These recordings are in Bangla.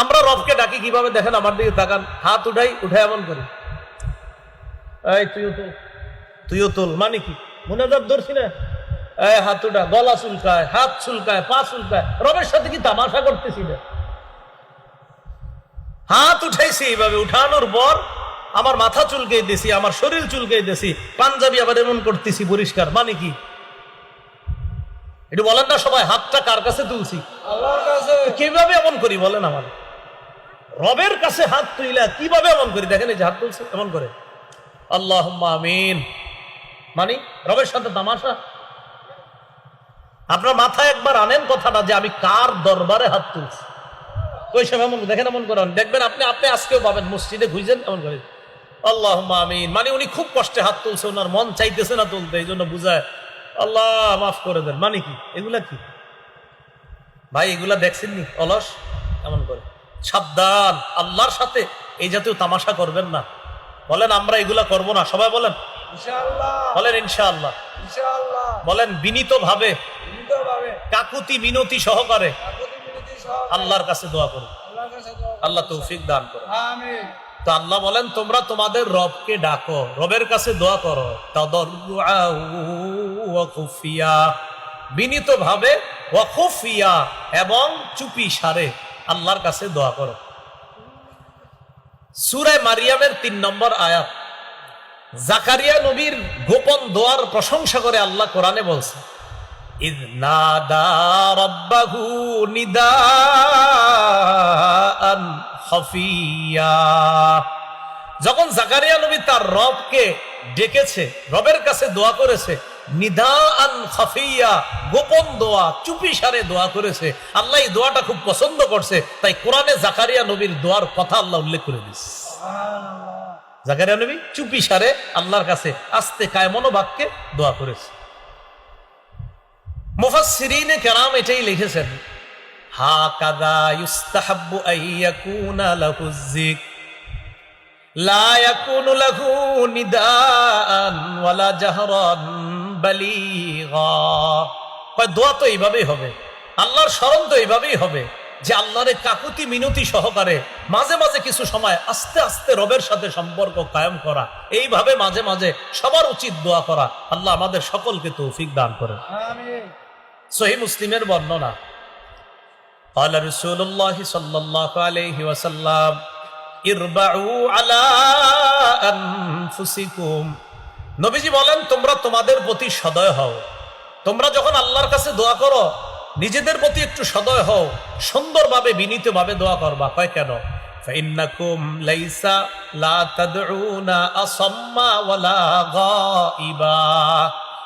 আমরা রবকে ডাকি কীভাবে দেখেন? আমার দিকে তাকান। হাত উঠাই উঠাই এমন করি। এই তুইও তোল। মানে কি? মনে যাক ধরছি না? এই হাত উঠা গলা চুলকায় হাত চুলকায় পা চুলকায়। রবের সাথে কি তামাশা করতেছি না হাত উঠাইছি এইভাবে। উঠানোর পর আমার মাথা চুলকে দিছি আমার শরীর চুলকে দিছি পাঞ্জাবি আবার এমন করতেছি পরিষ্কার মানে কি? একটু বলেন না সবাই হাতটা কার কাছে তুলছি? কীভাবে এমন করি বলেন আমার রবের কাছে হাত তুইলা কীভাবে এমন করি? দেখেন এই যে হাত তুলছে, এমন করে। আল্লাহ আমিন। মানে রবের সাথে তামাশা। আপনার মাথায় একবার আনেন কথাটা যে আমি কার দরবারে হাত তুলছি? ওই সব এমন, দেখেন এমন করেন দেখবেন আপনি আপনি আজকেও পাবেন, মসজিদে ঘুরছেন, এমন করে। আল্লাহ আমিন। মানে উনি খুব কষ্টে হাত তুলছে, ওনার মন চাইতেছে না তুলতে, এই জন্য বুঝায়, আল্লাহ, মাফ করে দেন। মানে কি? এগুলা কি? ভাই, এগুলা দেখছেননি? অলস? এমন করে। সাবধান আল্লাহর সাথে এই জাতীয় তামাশা করবেন না। বলেন আমরা এগুলা করব না। সবাই বলেন? বলেন ইনশাআল্লাহ। বলেন বিনীত ভাবে কাকুতি মিনতি সহকারে আল্লাহর কাছে দোয়া করুন। আল্লাহ তৌফিক দান করো তো আল্লাহ বলেন তোমরা তোমাদের রবকে ডাকো রবের কাছে দোয়া করো বিনীত ভাবে ওয়াখুফিয়া এবং চুপি সারে। আল্লাহর কাছে দোয়া করো। সুরায় মারিয়ামের তিন নম্বর আয়াত, জাকারিয়া নবীর গোপন দোয়ার প্রশংসা করে আল্লাহ কোরআনে বলছে যখন জাকারিয়া নবী তার রবকে ডেকেছে, রবের কাছে দোয়া করেছে নিদাআন খাফিয়া গোপন দোয়া চুপি সারে দোয়া করেছে। আল্লাহ এই দোয়াটা খুব পছন্দ করছে। তাই কোরআনে জাকারিয়া নবীর দোয়ার কথা আল্লাহ উল্লেখ করে দিচ্ছে জাকারিয়া নবী চুপি সারে আল্লাহর কাছে আস্তে কায়মনো বাক্যে দোয়া করেছে। মুফাসসিরিনে কেরাম এটাই লিখেছেন হা কাদা ইউস্তাহাব্বু আইয়াকুনা লাহু যিক লা ইয়াকুনু লাহু নিদাআন ওয়ালা জাহরান। বালিগা। কয় দোয়া তো এইভাবেই হবে। আল্লাহর স্মরণ তো এইভাবেই হবে যে আল্লাহরে কাকুতি মিনতি সহকারে মাঝে মাঝে কিছু সময় আস্তে আস্তে রবের সাথে সম্পর্ক কায়েম করা এইভাবে মাঝে মাঝে সবার উচিত দোয়া করা আল্লাহ আমাদের সকলকে তৌফিক দান করেন। সহি মুসলিমের বর্ণনা। আল্লাহ রসুল্লাহ সাল্লাহ আলহি ওয়াসাল্লাম ইরবাউ আলা আনফুসিকুম। নবীজি বলেন তোমরা তোমাদের প্রতি সদয় হও তোমরা যখন আল্লাহর কাছে দোয়া করো নিজেদের প্রতি একটু সদয় হও সুন্দরভাবে বিনীতভাবে দোয়া করবা কয় কেন فإنكم ليس لا تدعون أصم ولا غائبا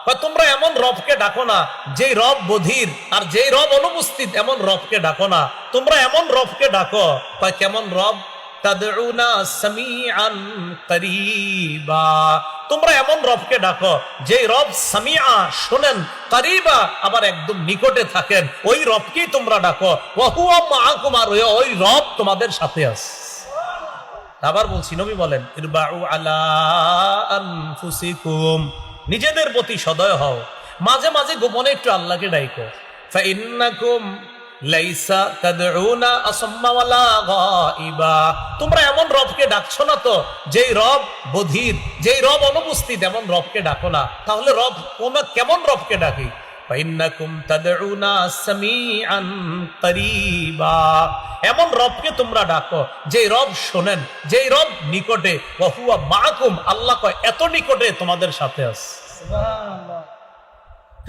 কয় তোমরা এমন রবকে ডাকো না যেই রব বধির আর যেই রব অনুপস্থিত এমন রবকে ডাকো না তোমরা এমন রবকে ডাকো কয় কেমন রব তাদউনা সামিআন করিবা তোমরা এমন রবকে ডাকো, যেই রব সামিয়া শোনেন, করিবা, আবার একদম নিকটে থাকেন। ওই রবকেই তোমরা ডাকো। ওয়াহুয়া মাআকুম, আর ওই- রব তোমাদের সাথে আছে। আবার বলছি, নবী বলেন নিজেদের প্রতি সদয় হও। মাঝে মাঝে গোপনে একটু আল্লাহকে ডাইকো। ফাইন্নাকুম লাইসা তাদউনা আসাম্মা ওয়ালা গাইবা। তোমরা এমন রবকে ডাকছো না তো, যেই রব বধির, যেই রব অনুপস্থিত, এমন রবকে ডাকো না। তাহলে রব কেমন রবকে ডাকি? ফাইন্নাকুম তাদউনা সামিআন এমন রবকে তোমরা ডাকো যে রব শোনেন, যেই রব নিকটে ওহুয়া মাকুম আল্লাহ কয়, এত নিকটে তোমাদের সাথে আছে। সুবহানাল্লাহ।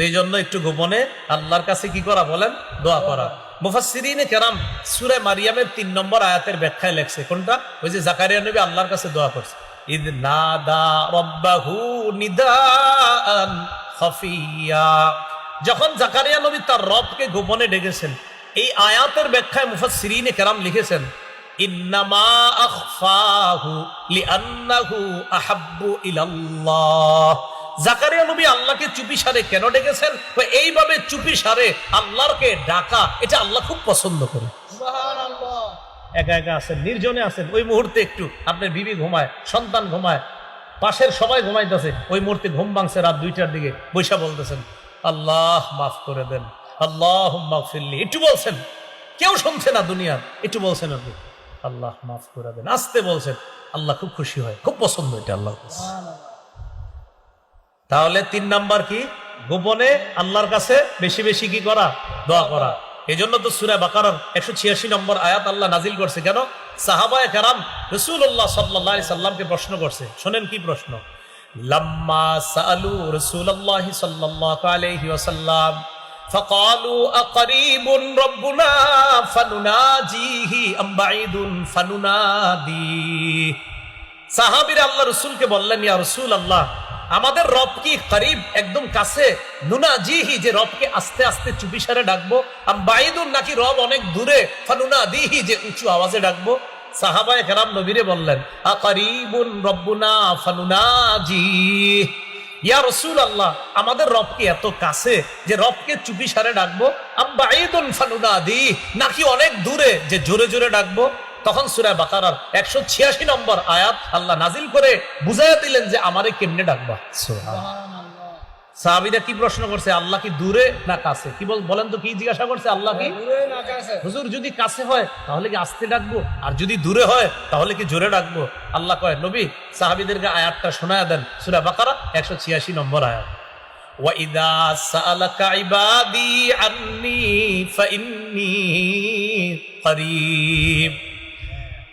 এই জন্য একটু গোপনে আল্লাহর কাছে কি করা বলেন? দোয়া করা। মুফাসসিরিনে কেরাম সূরা মারিয়ামের তিন নম্বর আয়াতের ব্যাখ্যায় লেখছে। কোনটা? ওই যে জাকারিয়া নবী আল্লাহর কাছে দোয়া করছে। ইদ নাদা খাফিয়া। যখন জাকারিয়া নবী তার রবকে গোপনে ডেকেছেন, এই আয়াতের ব্যাখ্যায় মুফাসসিরিনে কেরাম লিখেছেন, ইন্নামা আহাব্বু ইলাল্লাহ। জাকারিয়া নবী আল্লাহকে চুপি সারে কেন ডেকেছেন? এইভাবে চুপি সারে আল্লাহরকে ডাকা এটা আল্লাহ খুব পছন্দ করে। একা একা আছেন নির্জনে আছেন ওই মুহূর্তে একটু আপনার বিবি ঘুমায় সন্তান ঘুমায় পাশের সবাই ঘুমাইতেছে ওই মুহূর্তে ঘুম ভাঙছে রাত দুইটার দিকে বৈশা বলতেছেন আল্লাহ মাফ করে দেন আল্লাহ মাফিল্লি একটু বলছেন কেউ শুনছে না দুনিয়ার একটু বলছেন আপনি আল্লাহ মাফ করে দেন। আসতে বলছেন আল্লাহ খুব খুশি হয় খুব পছন্দ এটা আল্লাহ তাহলে তিন নাম্বার কি গোপনে আল্লাহর কাছে বেশি বেশি কি করা দোয়া করা এই জন্য তো সুরা বাকার একশো ছিয়াশি নম্বর আয়াত আল্লাহ নাজিল করছে কেন সাহাবায় কারাম রসুল্লাহ সাল্লাহ সাল্লামকে প্রশ্ন করছে শোনেন কি প্রশ্ন লাম্মা সালু রসুল্লাহ সাল্লাহ আলাইহি ওয়াসাল্লাম فقالوا أقريب ربنا فنناجيه أم بعيد فنناديه সাহাবিরা আল্লাহ রসুলকে বললেন ইয়া রসুল আল্লাহ আমাদের রব কি করিব? একদম কাছে। নুনা জিহি যে রবকে আস্তে আস্তে চুপিসারে ডাকবো। আম বাইদুন নাকি রব অনেক দূরে। ফানুনা দিহি যে উঁচু আওয়াজে ডাকবো। সাহাবায়ে কেরাম নবীরে বললেন, আকারিবুন রব্বুনা ফানুনা জি ইয়া রসুল আল্লাহ আমাদের রবকে এত কাছে যে রবকে চুপি সারে ডাকবো? আব্বা ঈদুন ফানুনাদি নাকি অনেক দূরে যে জোরে জোরে ডাকবো? তখন সুরায় বাকারার একশো ছিয়াশি নম্বর আয়াত আল্লাহ নাজিল করে বুঝাইয়া দিলেন যে আমারে কেমনে ডাকবা সাহাবিরা কি প্রশ্ন করছে আল্লাহ কি দূরে না কাছে কি বল বলেন তো কি জিজ্ঞাসা করছে আল্লাহ কি হুজুর যদি কাছে হয় তাহলে কি আস্তে ডাকবো আর যদি দূরে হয় তাহলে কি জোরে ডাকবো আল্লাহ কয় নবী সাহাবিদেরকে আয়াতটা শোনায় দেন সুরা বাকারা একশো ছিয়াশি নম্বর আয়াত وَإِذَا سَأَلَكَ عِبَادِي عَنِّي فَإِنِّي قَرِيبٌ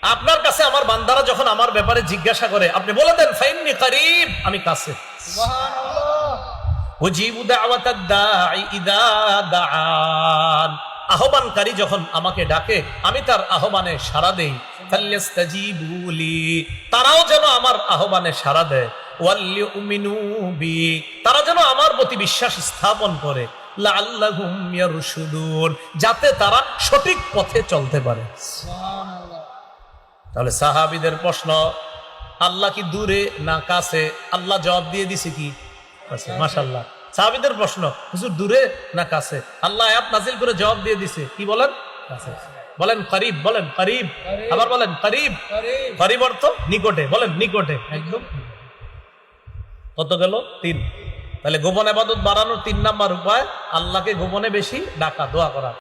আপনার কাছে আমার বান্দারা যখন আমার ব্যাপারে জিজ্ঞাসা করে আপনি বলে দেন ফাইন্নি করিব আমি কাছে আহ্বানকারী যখন আমাকে ডাকে আমি তার আহ্বানে সাড়া দেই। তারাও যেন আমার আহ্বানে সাড়া দেয়। তারা যেন আমার প্রতি বিশ্বাস স্থাপন করে। যাতে তারা সঠিক পথে চলতে পারে। তাহলে সাহাবিদের প্রশ্ন আল্লাহ কি দূরে না কাছে? আল্লাহ জবাব দিয়ে দিছে কি? কাছে মাশাল্লাহ সাহাবিদের প্রশ্ন হুজুর দূরে না কাছে? আল্লাহ আয়াত নাজিল করে জবাব দিয়ে দিছে। কি বলেন? কাছে। বলেন করিব বলেন করিব। করিব। আবার বলেন করিব। করিব অর্থ নিকটে বলেন নিকটে। একদম। কত গেল? তিন। তাহলে গোপন আবাদত বাড়ানোর তিন নাম্বার উপায় আল্লাহকে গোপনে বেশি ডাকা দোয়া করা।